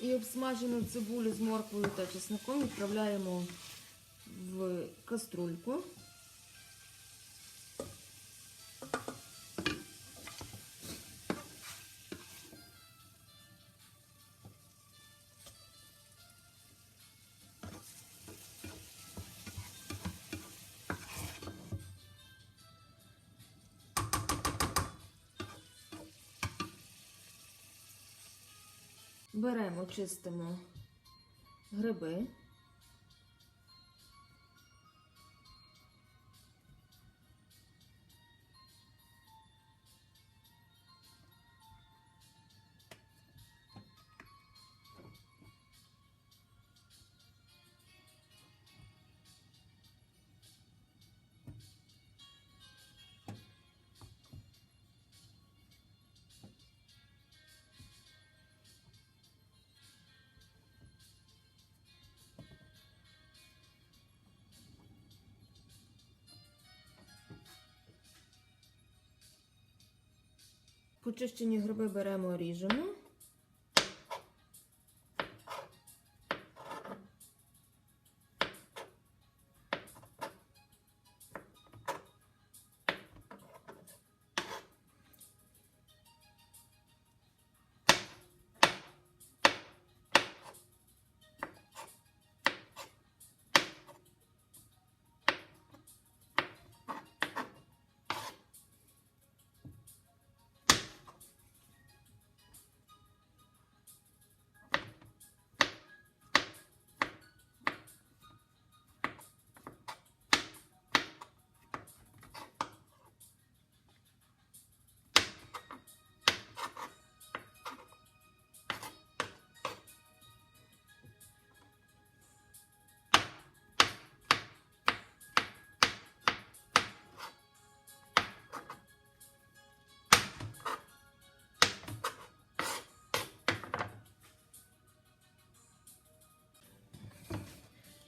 І обсмажену цибулю з морквою та чесником відправляємо в каструльку. Беремо, чистимо гриби. Почищені гриби беремо, ріжемо.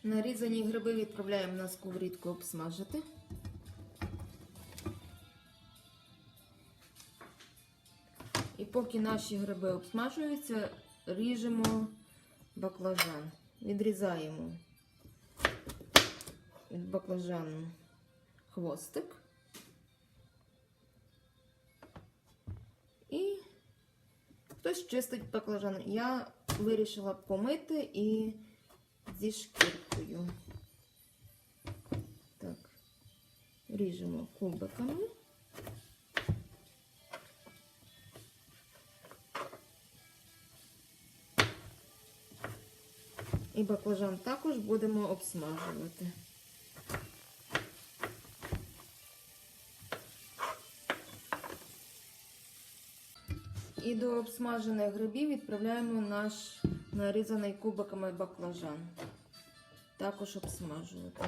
Нарізані гриби відправляємо на сковорідку обсмажити. І поки наші гриби обсмажуються, ріжемо баклажан. Відрізаємо від баклажану хвостик. І хтось чистить баклажан. Я вирішила помити і зі шкіркою. Так, ріжемо кубиками. І баклажан також будемо обсмажувати. І до обсмажених грибів відправляємо наш нарізаний кубиками баклажан. Також обсмажувати.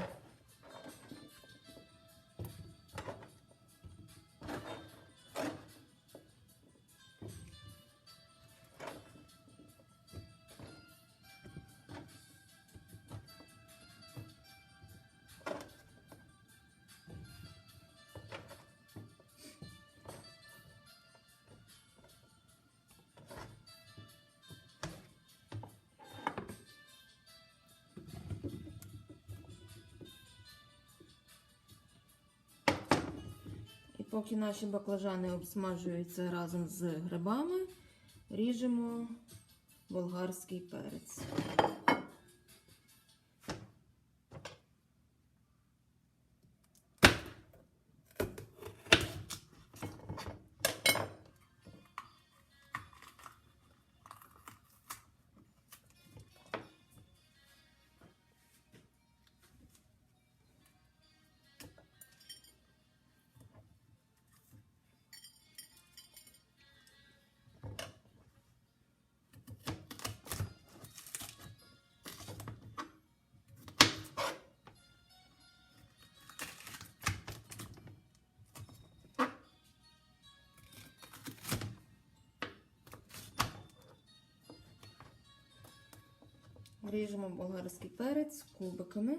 Поки наші баклажани обсмажуються разом з грибами, ріжемо болгарський перець. Ріжемо болгарський перець кубиками.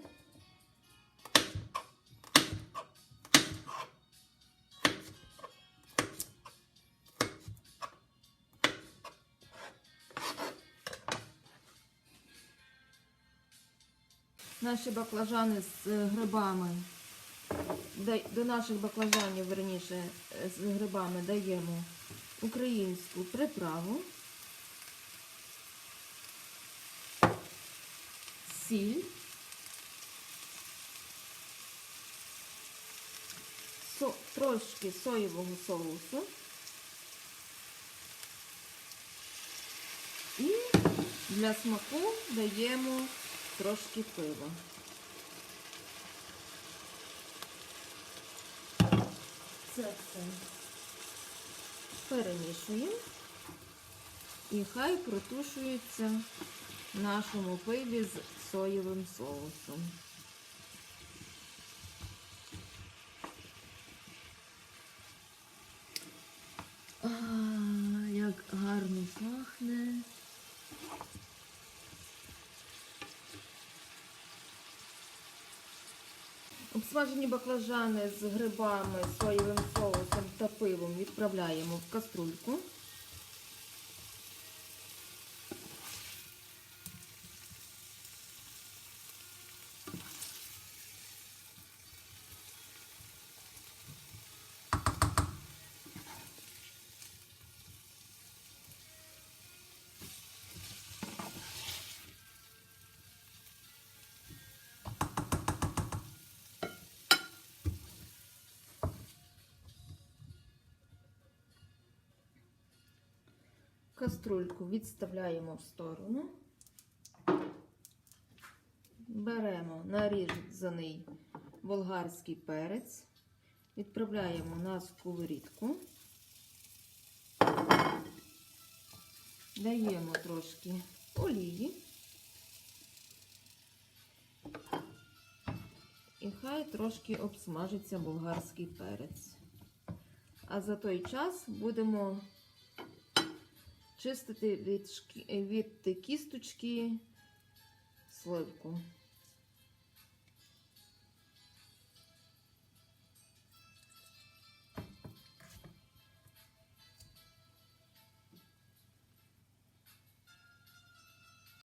Наші баклажани з грибами, до наших баклажанів, верніше, з грибами даємо українську приправу. Сіль, со, трошки соєвого соусу. І для смаку даємо трошки пива. Це все перемішуємо. І хай протушується в нашому пиві з соєвим соусом. А, як гарно пахне. Обсмажені баклажани з грибами, соєвим соусом та пивом відправляємо в каструльку. Каструльку відставляємо в сторону. Беремо нарізаний болгарський перець, відправляємо на сковорідку, даємо трошки олії і хай трошки обсмажиться болгарський перець. А за той час будемо чистити від, від кісточки сливку.